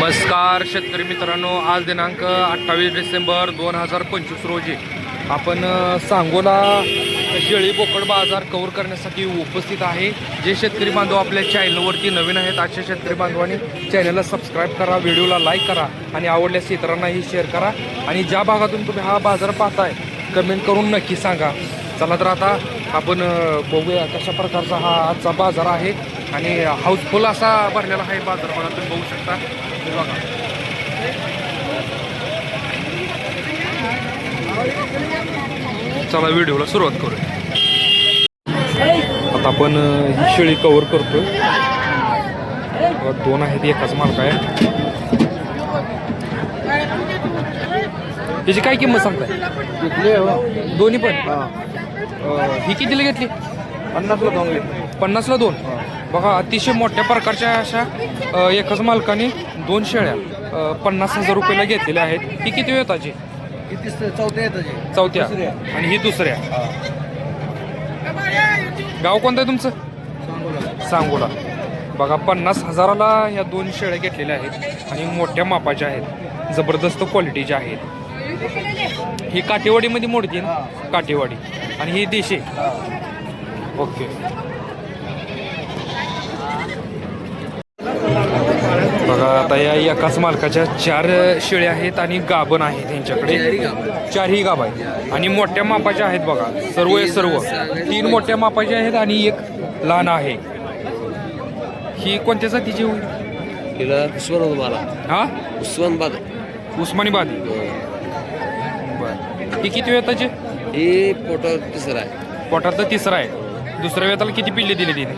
नमस्कार शेतकरी मित्रांनो. आज दिनांक अठ्ठावीस डिसेंबर दोन हजार पंचवीस रोजी आपण सांगोला शेळी बोकड बाजार कवर करण्यासाठी उपस्थित आहे. जे शेतकरी बांधव आपल्या चॅनलवरती नवीन आहेत अशा शेतकरी बांधवांनी चॅनलला सबस्क्राईब करा व्हिडिओला लाईक करा आणि आवडल्यास इतरांनाही शेअर करा. आणि ज्या भागातून तुम्ही हा बाजार पाहताय कमेंट करून नक्की सांगा. चला तर आता आपण बघूया कशा प्रकारचा हा आजचा बाजार आहे. आणि हाऊसफुल असा भरलेला आहे बाजार बघा तुम्ही बघू शकता. हे बघा. चला व्हिडिओला सुरुवात करूया. आता आपण ही शेळी कव्हर करतोय. बघा, दोन आहेत एकाच मालक आहे त्याची काय किंमत सांगताय? दोन्ही पण? ही कितीला घेतली? पन्नासला दोन घेतले. पन्नासला दोन? बघा अतिशय मोठ्या प्रकारच्या अशा एकाच मालकाने दोन शेळ्या पन्नास हजार रुपयाला घेतलेल्या आहेत. ही किती किती चौथ्या येतात चौथ्या. आणि ही दुसऱ्या. गाव कोणतं आहे तुमचं? सांगोला. बघा पन्नास हजाराला ह्या दोन शेळ्या घेतलेल्या आहेत आणि मोठ्या मापाच्या आहेत. जबरदस्त क्वालिटीच्या आहेत. ही काटेवाडीमध्ये मोडती ना काटेवाडी आणि ही देशी? ओके बघा आता या एकाच मालकाच्या चार शेळ्या आहेत आणि गाभण आहेत त्यांच्याकडे. चारही गाभ आहेत. आणि मोठ्या मापाच्या आहेत बघा. सर्व आहे सर्व. तीन मोठ्या मापाच्या आहेत आणि एक लहान आहे. ही कोणत्या जातीची होईल? तिला उस्मान मला हा? उस्मानाबाद उस्मानीबाद बर. ही किती वेताची? ही पोटावर तिसरा आहे. पोटातलं तिसरा आहे. दुसऱ्या वेताला किती पिल्ले दिले तिने?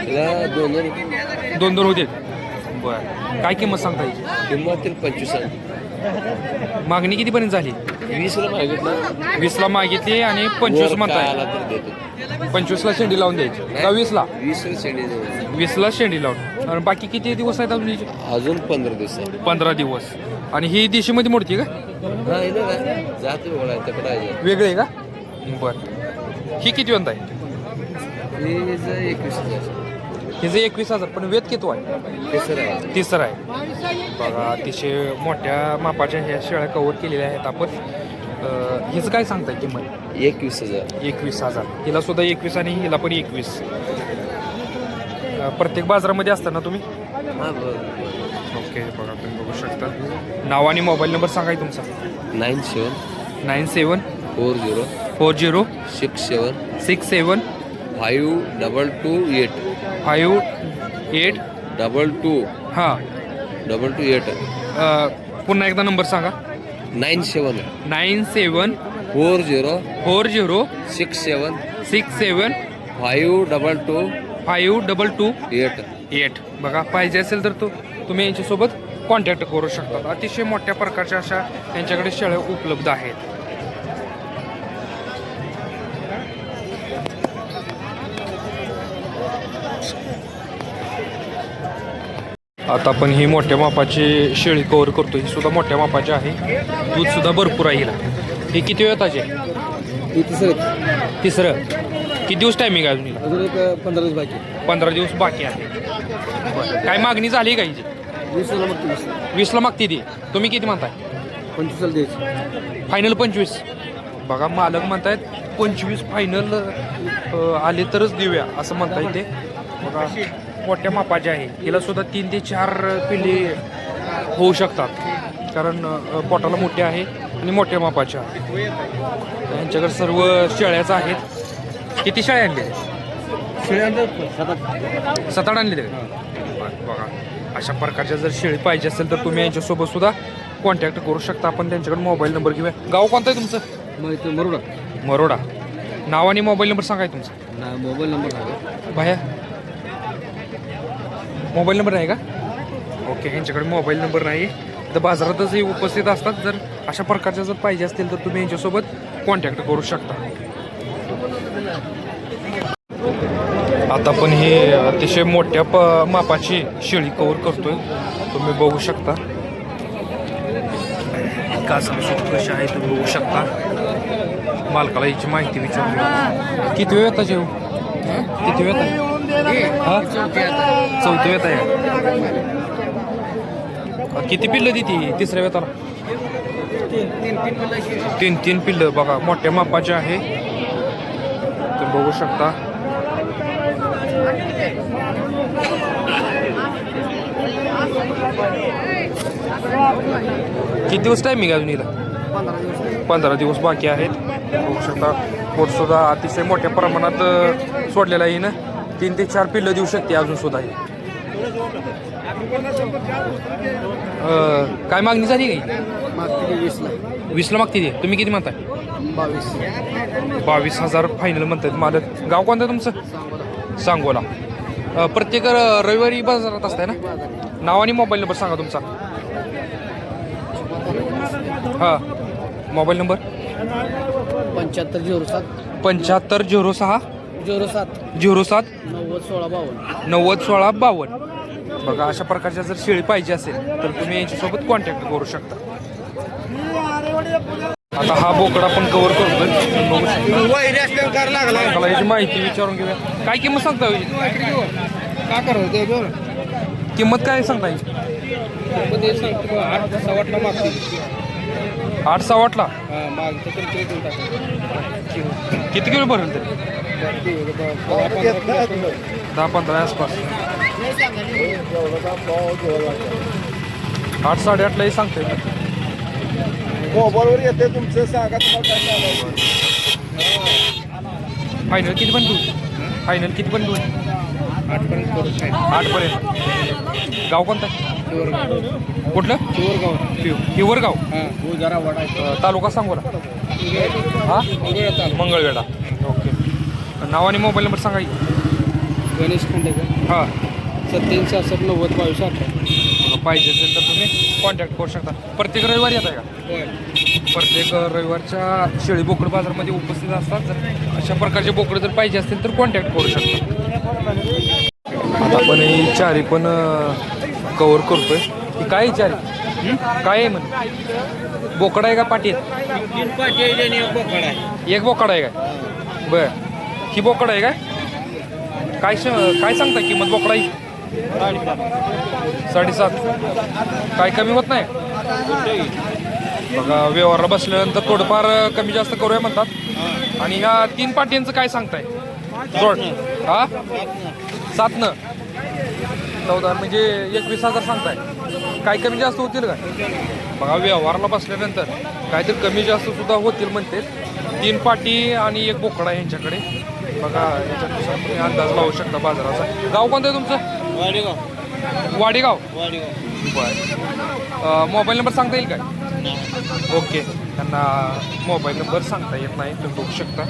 तिला दोन दोन दोन दोन होते. बर काय किंमत सांगता येईल? किंमत पंचवीस आहे मागणी कितीपर्यंत झाली? वीसला मागितलं. वीसला मागितली आणि पंचवीस वर काय आला म्हणताय तर देतो. पंचवीसला शेंडी लावून द्यायची. का वीसला? वीसला शेंडी देऊ. वीसला शेंडी लावून. आणि बाकी किती दिवस आहेत अजून हिचे? अजून पंधरा दिवस आहे पंधरा दिवस. आणि ही देशीमध्ये मोडती का? हा इथं काय जाते बघा तिकडे आहे. वेगळे आहे का? बर. ही किती जर एकवीस हिचं एकवीस हजार पण वेद किती आहे तिसरं आहे. तिसरं आहे बघा अतिशय मोठ्या मापाच्या ह्या शेळ्या कव्हर केलेल्या आहेत आपण. अं, हिचं काय सांगताय किंमत? एकवीस हजार. एकवीस हजार. हिला सुद्धा एकवीस आणि हिला पण एकवीस. प्रत्येक बाजारामध्ये असता ना तुम्ही? हा ओके बघा तुम्ही बघू शकता. नाव आणि मोबाईल नंबर सांगाय तुमचा. Nine seven nine seven four zero four zero six seven six seven five double two eight. Five eight? Double two. हां. Double two eight. पुन्हा एकदा नंबर सांगा. Nine seven. Nine seven. Four zero. Four zero. Six seven. Six seven. Five double two. Five double two. Eight. Eight. बघा पाहिजे असेल तर तो तुम्ही यांच्यासोबत कॉन्टॅक्ट करू शकता. अतिशय मोठ्या प्रकारच्या अशा त्यांच्याकडे शेळ्या उपलब्ध आहेत. आता आपण ही मोठ्या मापाची शेळी कव्हर करतो ही सुद्धा मोठ्या मापाची आहे. दूध सुद्धा भरपूर आहे हिला. ही किती वेळ ताजे? तिसरं. तिसरं. किती दिवस टायमिंग आहे अजून हिला? अजून एक पंधरा दिवस बाकी पंधरा दिवस बाकी आहे. बरं. काय मागणी झाली का हिची? मग वीस. वीसला मागते ती. तुम्ही किती म्हणताय? पंचवीसला द्यायची. फायनल पंचवीस. बघा मालक म्हणतायत पंचवीस फायनल आले तरच देऊया असं म्हणताय ते. बघा मोठ्या मापाचे आहे. हिला सुद्धा तीन ते चार पिल्ले होऊ शकतात. कारण पोटाला मोठे आहे आणि मोठ्या मापाच्या यांच्याकडे सर्व शेळ्याच आहेत. किती शेळ्या आणले सात आठ. आणले ते बघा. अशा प्रकारच्या जर शेळी पाहिजे असेल तर तुम्ही यांच्यासोबत सुद्धा कॉन्टॅक्ट करू शकता. आपण त्यांच्याकडे मोबाईल नंबर घेऊया. गाव कोणतं आहे तुमचं? मरुडा. मरोडा. नाव आणि मोबाईल नंबर सांगाय तुमचा. मोबाईल नंबर भाया. मोबाईल नंबर आहे का? ओके यांच्याकडे मोबाईल नंबर नाही. तर बाजारातच उपस्थित असतात. जर अशा प्रकारच्या जर पाहिजे असतील तर तुम्ही यांच्यासोबत कॉन्टॅक्ट करू शकता. आता पण हे अतिशय मोठ्या प मापाची शेळी कवर करतोय. तुम्ही बघू शकता. कासम कशी आहे तुम्ही बघू शकता. मालकाला याची माहिती विचारली किती वेळ येता जेव किती वेळ येता? हा चौथी वेळ आहे. किती पिल्लं देते तिसऱ्या वेताला? तीन तीन पिल्लं. बघा मोठ्या मापाचे आहे. तुम्ही बघू शकता. किती दिवस टायमिंग अजून इथं पंधरा दिवस बाकी आहेत. बघू शकता. पोट सुद्धा अतिशय मोठ्या प्रमाणात सोडलेला आहे ना तीन ते चार पिल्लं देऊ शकते अजून सुद्धा ही. अ, काय मागणी झाली काही वीसला वीसला मागते ती? तुम्ही किती म्हणताय? बावीस. बावीस हजार फायनल म्हणतात मालक. गाव कोणतं तुमचं? सांगोला. अ, प्रत्येक रविवारी बाजारात असतंय ना? नाव आणि मोबाईल नंबर सांगा तुमचा. हां. Mobile number? पंच्याहत्तर झिरो सात. पंच्याहत्तर झिरो सहा. झिरो सात. झिरो सात. नव्वद सोळा बावन्न. नव्वद सोळा बावन्न. बघा अशा प्रकारच्या जर शेळी पाहिजे असेल तर तुम्ही यांच्यासोबत कॉन्टॅक्ट करू शकता. आता हा बोकडा आपण कव्हर करतोय. बघू शकता. मला याची माहिती विचारून घेऊया. काय किंमत सांगता हो याची? का करावं ते बरं? किंमत काय सांगता सांगतो आठ सहा वाटला तर टाका किती किलो भरेल तरी? दहा पंधरा आसपास आठ साडेआठलाही आठलाही सांगते मोबाईलवर येते तुमचं सांगा फायनल किती पण देऊ फायनल किती पण देऊ आठपर्यंत आठपर्यंत गाव कोणतं कुठलं शिवरगाव पिव हिवरगाव जरा तालुका सांगोला हा मंगळवेढा नाव आणि मोबाईल नंबर सांगा की. गणेश खांडेकर हां. सत्याऐंशी सहासष्ट नव्वद बावीस अठरा. बघा, पाहिजे असेल तर तुम्ही कॉन्टॅक्ट करू शकता. प्रत्येक रविवारी येत आहे का? होय. प्रत्येक रविवारच्या शेळी बोकड बाजारमध्ये उपस्थित असतात. जर अशा प्रकारचे बोकडे जर पाहिजे असतील तर कॉन्टॅक्ट करू शकता. आपण ही चारी पण कवर करतोय. ही काय आहे चारी? हं? काय आहे म्हण? बोकडा आहे का पाटी आहेत तीन पाठी आहे आणि एक बोकड आहे. एक बोकडा आहे काय? बर. ही बोकडा आहे काय? काय काय सांगता किंमत बोकडा ही साडेसात. काय कमी होत नाही? बघा व्यवहारला बसल्यानंतर थोडंफार कमी जास्त करूया म्हणतात. आणि ह्या तीन पाट्यांचं काय सांगताय? जोड. हा? सातनं. चौदा म्हणजे एकवीस हजार सांगताय. काय कमी जास्त होतील का बघा व्यवहारला बसल्यानंतर काहीतरी कमी जास्त सुद्धा होतील म्हणते. तीन पाटी आणि एक बोकडा यांच्याकडे. बघा याच्यानुसार अंदाज लावू शकता बाजाराचा. गाव कोणतं आहे तुमचं? वाडेगाव. वाडेगाव? वाडेगाव. बरं. मोबाईल नंबर सांगता येईल काय? ओके. त्यांना मोबाईल नंबर सांगता येत नाही तुम्ही बघू शकता.